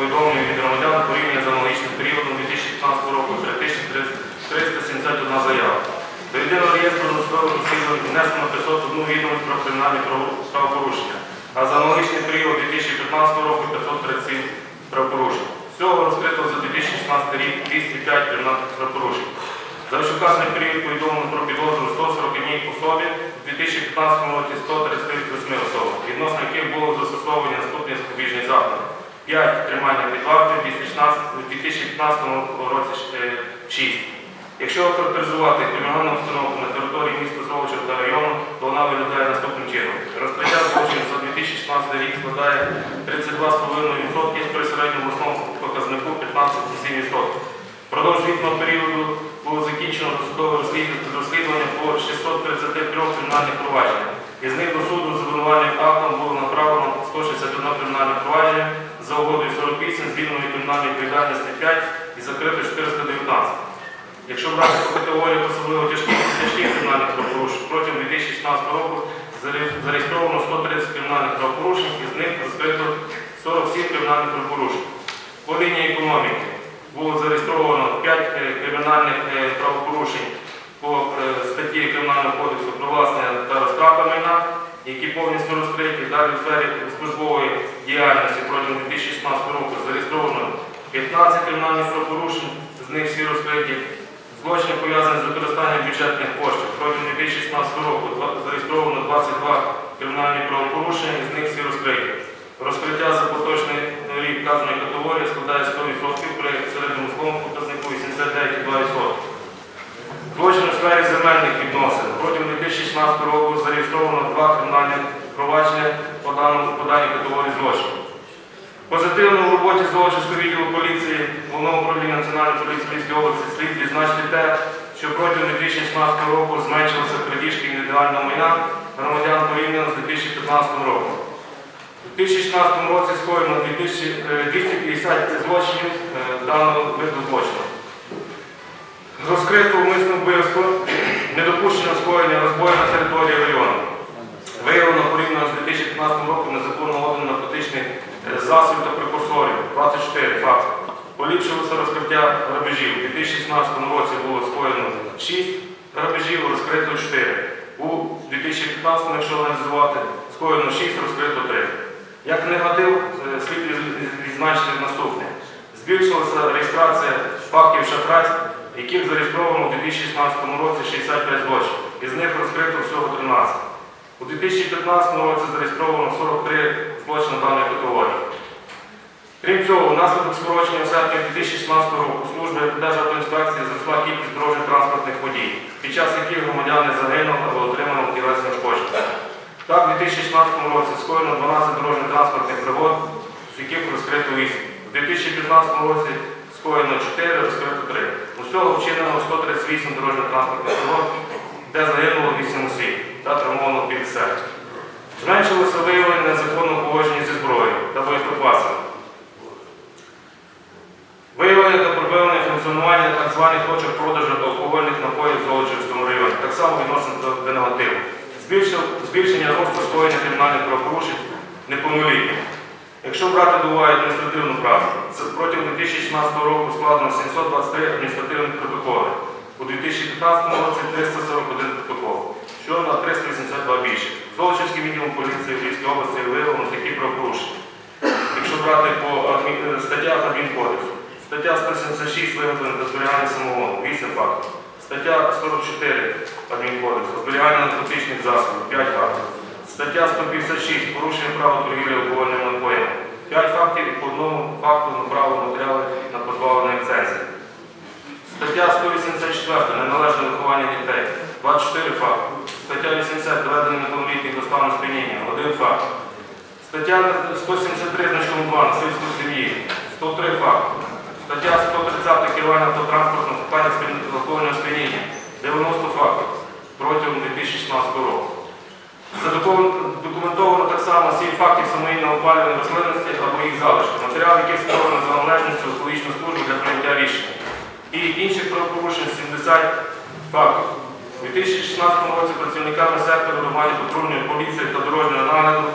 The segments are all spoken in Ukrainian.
повідомлень від громадян порівняно з аналогічним періодом 2015 року 3371 заява. До єдиного реєстру досудових розслідувань внесено 501 відомість про кримінальні правопорушення, а за аналогічний період 2015 року 537 правопорушень. Всього розкрито за 2016 рік 205 кримінальних правопорушень. За вищевказаний період повідомлено про підозру 141 особі, у 2015 році 138 особам, відносно яких було застосовані наступні запобіжні заходи. 5 тримання під вартою, у 2015 році 6. Якщо охарактеризувати кримінальну установку на території міста Золоча та району, то вона виглядає наступним чином. Розкриття злочинів за 2016 рік складає 32,5% при середньому основному показнику 15,7%. Впродовж звітного періоду було закінчено досудове розслідування по 633 кримінальних проваджень. Із них до суду з актом було направлено 161 кримінальне провадження, за угодою 48, звільненої кримінальної відповідальності 5 і закрито 419. Якщо брати по категоріях особливо тяжких тяжких кримінальних правопорушень, протягом 2016 року зареєстровано 130 кримінальних правопорушень, із них розкрито 47 кримінальних правопорушень. По лінії економіки було зареєстровано 5 е, кримінальних е, правопорушень по е, статті Кримінального кодексу про майна, які повністю розкриті. Далі в сфері службової діяльності протягом 2016 року зареєстровано 15 кримінальних правопорушень, з них всі розкриті. Злочини пов'язані з використанням бюджетних коштів. Протягом 2016 року зареєстровано 22 кримінальні правопорушення, з них всі розкриті. Розкриття за поточний рік вказаної категорії складає 100% при середньому словому показнику 89,2%. Злочин у сфері земельних відносин. Протягом 2016 року зареєстровано два кримінальні провадження по даному по категорії злочинів. Позитивно в роботі Золочівського відділу поліції Головного управління Національної поліції Львівської області слід відзначити те, що протягом 2016 року зменшилися крадіжки індивідуального майна громадян порівняно з 2015 роком. У 2016 році скоєно 2000, е, 250 злочинів е, даного виду злочину. Розкрито умисне вбивство, недопущено скоєння розбою на території району. Виявлено порівняно з 2015 роком незаконно обмін наркотичних е, засобів та прекурсорів 24 факти. Поліпшилося розкриття грабежів. У 2016 році було скоєно 6 грабежів, розкрито 4. У 2015, якщо аналізувати, скоєно 6, розкрито 3. Як негатив, е, слід відзначити наступне. Збільшилася реєстрація фактів шахрайств, яких зареєстровано у 2016 році 65 злочинів. Із них розкрито всього 13. У 2015 році зареєстровано 43 злочини даної категорії. Крім цього, внаслідок скорочення у серпні 2016 року служби Державтоінспекції зросла кількість дорожньо-транспортних подій, під час яких громадяни загинули або отримали тілесні ушкодження. Так, у 2016 році скоєно 12 дорожньо-транспортних пригод, з яких розкрито 8. У 2015 році скоєно 4, розкрито 3. Усього вчинено 138 дорожньо-транспортних пригод, де загинуло 8 осіб та травмовано 50. Зменшилося виявлення незаконного поводження зі зброєю та боєприпасами. Виявлення та припинення функціонування так званих точок продажу алкогольних напоїв в Золочівському районі. Так само відносно до, негативу. Збільшення росту скоєння кримінальних правопорушень неповнолітніх. Якщо брати до уваги адміністративну працю, протягом 2016 року складено 723 адміністративних протоколи. У 2015 році 341 протокол, що на 382 більше. Золочівським відділом поліції в Львівській області виявлено такі правопорушення. Якщо брати по адмі- е, статтях адмінкодексу, стаття 176 виготовлення та зберігання самогону, 8 фактів. Стаття 44 адмінкодексу, зберігання наркотичних засобів, 5 фактів. Стаття 156 порушення права торгівлі алкогольними напоями, 5 фактів і по одному факту направлено матеріали на позбавлення ліцензії. Стаття 184 неналежне виховання дітей, 24 факти. Стаття 80 доведення неповнолітніх до стану сп'яніння, 1 факт. Стаття 173 значком 2 насильство сім'ї, 103 факти. Стаття 130 керування автотранспортом в стані алкогольного сп'яніння, 90 фактів. Протягом 2016 року. Задокументовано так само 7 фактів самоїнного опалювання рослинності або їх залишки, матеріал, який створено за належністю екологічну службу для прийняття рішення. І інших правопорушень 70 фактів. У 2016 році працівниками сектору нормальної патрульної поліції та дорожнього нагляду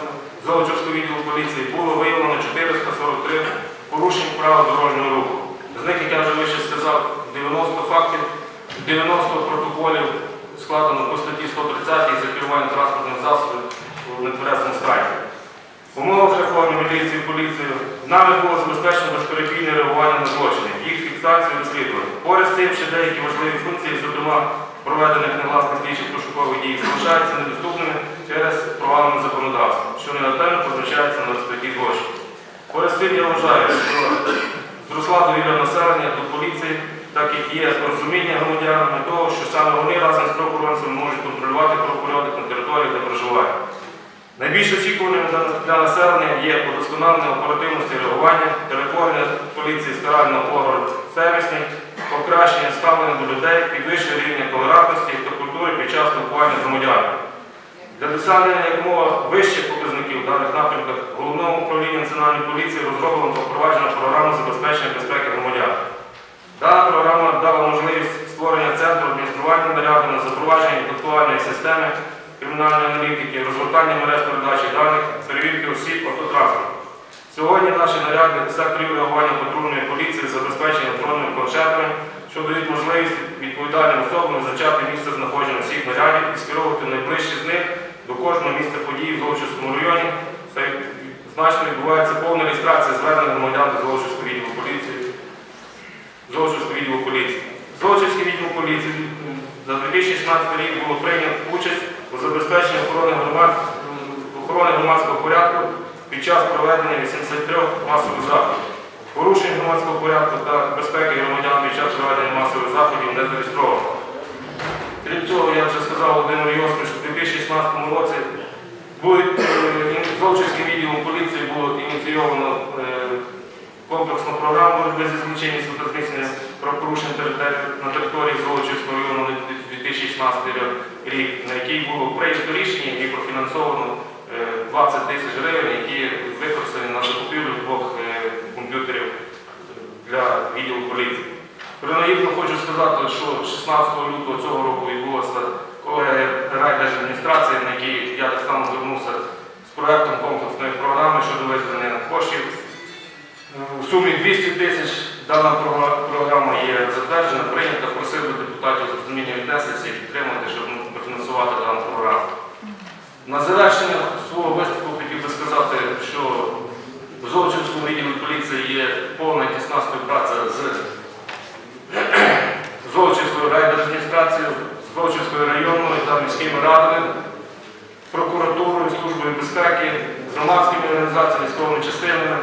Золочівського відділу поліції було виявлено 443 порушень правил дорожнього руху. З них, як я вже вище сказав, 90 фактів, 90 протоколів складено по статті 130 за керування транспортних засобів у нетверезому стані. В умовах реформи міліції поліції нами було забезпечено безперебійне реагування на злочини, їх фіксацію розслідування. Поряд з цим ще деякі важливі функції, зокрема проведених негласних слідчих пошукових дій, залишаються недоступними через провалене законодавство, що негативно позначається на розкритті злочинів. Поряд з цим я вважаю, що зросла довіра населення до поліції, так як є розуміння громадянами того, що саме вони разом з правоохоронцями можуть контролювати правопорядок на території, де проживають. Найбільш очікуваним для- населення є удосконалення оперативності реагування, перетворення поліції з карального органу сервісний, покращення ставлення до людей, підвищення рівня толерантності та культури під час спілкування з громадянами. Для досягнення якомога вищих показників в даних напрямках головному управлінню національної поліції розроблено та впроваджена програма забезпечення секторів реагування патрульної поліції забезпечені електронними планшетами, що дають можливість відповідальним особам визначати місце знаходження всіх нарядів і скеровувати найближчі з них до кожного місця події в Золочівському районі. Значно відбувається повна реєстрація звернень громадян до Золочівського відділу поліції. Золочівського відділу поліції. Золочівський відділ поліції за 2016 рік було прийнято участь у забезпеченні охорони громадського порядку під час проведення 83 масових заходів. Порушень громадського порядку та безпеки громадян під час проведення масових заходів не зареєстровано. Крім цього, я вже сказав Володимиру Йосипу, що в 2016 році е, відділом поліції було ініційовано е, комплексну програму боротьби зі злочинністю та правопорушень території- на території Золочівського району 2016 рік, на якій було прийнято рішення і профінансовано 20 тисяч гривень, які використані на закупівлю двох е, комп'ютерів для відділу поліції. Принагідно хочу сказати, що 16 лютого цього року відбулося колегія райдержадміністрації, на якій я так само звернувся з проектом комплексної програми щодо виділення коштів. У сумі 200 тисяч дана програма є затверджена, прийнята, просив би депутатів з розумінням віднестися і підтримати, щоб профінансувати дану програму. На завершення свого виступу хотів би сказати, що в Золочівському відділі поліції є повна і тісна співпраця з Золочівською райдержадміністрацією, з Золочівською районною та міськими радами, прокуратурою, службою безпеки, з громадськими організаціями, військовими частинами,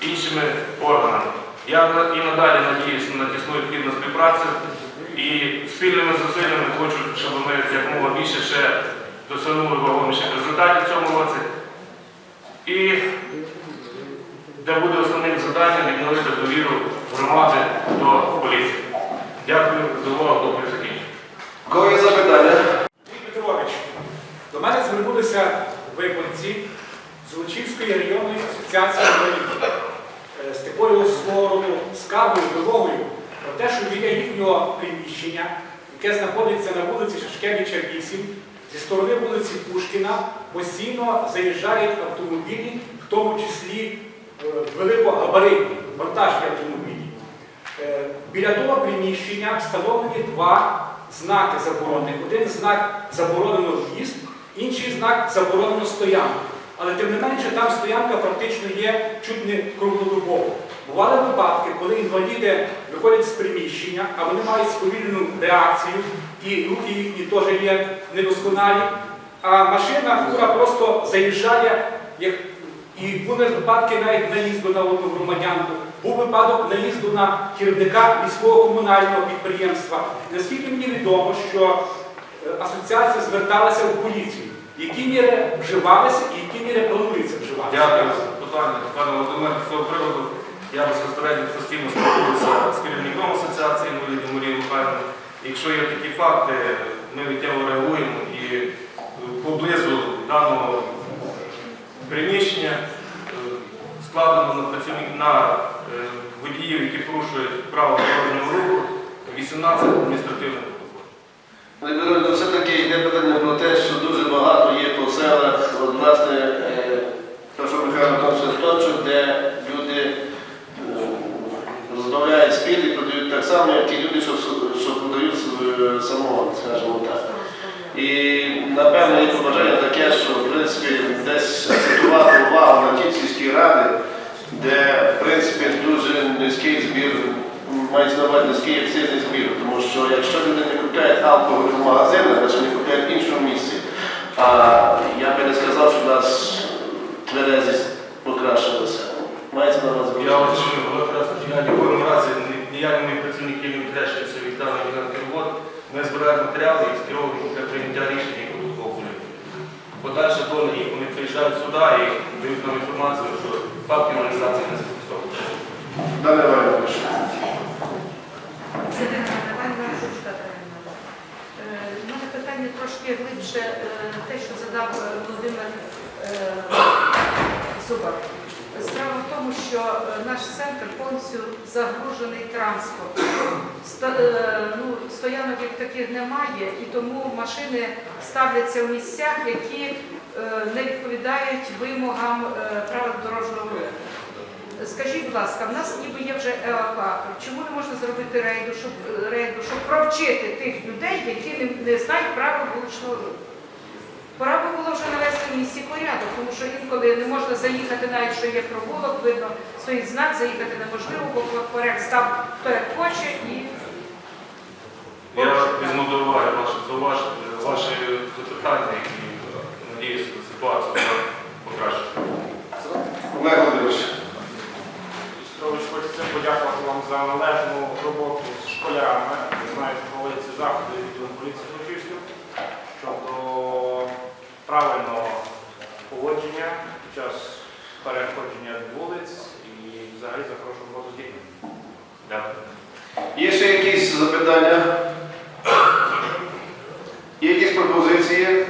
іншими органами. Я і надалі надіюся на тісну плідну співпрацю і спільними зусиллями хочу, щоб ми якомога більше ще досягнули вагоміших результатів в цьому році. І де буде основним завданням відновити довіру громади до поліції. Дякую за увагу, добре закінчення. Кого є запитання? Андрій Петрович, до мене звернулися виборці Золочівської районної асоціації інвалідів е, з такою свого скаргою, вимогою про те, що біля їхнього приміщення, яке знаходиться на вулиці Шашкевича 8, зі сторони вулиці Пушкіна, постійно заїжджають автомобілі, в тому числі е, великогабаритні вантажні автомобілі. Е, Біля того приміщення встановлені два знаки заборонених. Один знак заборонено в'їзд, інший знак заборонено стоянку. Але тим не менше там стоянка практично є чуть не круглодобово. Бували випадки, коли інваліди виходять з приміщення, а вони мають сповільнену реакцію, і руки їхні теж є недосконалі, а машина фура просто заїжджає, як і були випадки навіть наїзду на одну громадянку. Був випадок наїзду на керівника міського комунального підприємства. Наскільки мені відомо, що е, асоціація зверталася в поліцію. Які міри вживалися і які міри планується вживати? Дякую за питання. Пане Володимир, з цього приводу я безпосередньо постійно спілкуюся з керівником асоціації інвалідів Марією Михайловною. Якщо є такі факти, ми відтяво реагуємо і е, поблизу даного приміщення е, складено на працівник на е, водіїв, які порушують право дорожнього руху, 18 адміністративних протоколів. Пане Петрович, ну, все-таки йде питання про те, що дуже багато є по селах, от, власне, е, те, що Михайло Антонович точно, де люди ремонт, скажімо так. І напевно є побажання таке, що в принципі десь акцентувати увагу на ті сільські ради, де в принципі низький збір, мається на увазі акцизний збір. Тому що якщо люди не купляють алкоголь в магазинах, значить не купляють в іншому місці. А я би не сказав, що в нас тверезість покращилася. Мається на увазі. Я вас ніколи разі ні- ніяк мої працівники не відряджуються від даної ділянки робот. Ми збираємо матеріали і скеровуємо для прийняття рішень і політики. Подальше доля їх, вони приїжджають сюди і дають нам інформацію, що факти організації не. Дане Іванович. У мене питання трошки глибше, е, те, що задав е, Володимир е, Зубак. Справа в тому, що наш центр повністю загружений транспортом. Ну, Стоянок як таких немає, і тому машини ставляться в місцях, які не відповідають вимогам правил дорожнього руху. Скажіть, будь ласка, в нас ніби є вже евакуатор. Чому не можна зробити рейду, щоб рейду, щоб провчити тих людей, які не, не знають правил вуличного руху? Пора би було вже навести в місті порядок, тому що інколи не можна заїхати, навіть що є провулок, видно, стоїть знак, заїхати неможливо, бо поряд став хто як хоче і Я візьму до уваги ваші зауваження, ваші запитання і надіюсь, ситуацію покращити. Олег Володимирович. Петрович, подякувати вам за належну роботу з школярами. Знаєте, проводяться заходи відділом поліції Злочівським щодо правильного поводження під час переходження вулиць і взагалі за хорошу роботу з дітьми. Дякую. Є ще якісь запитання? Є якісь пропозиції?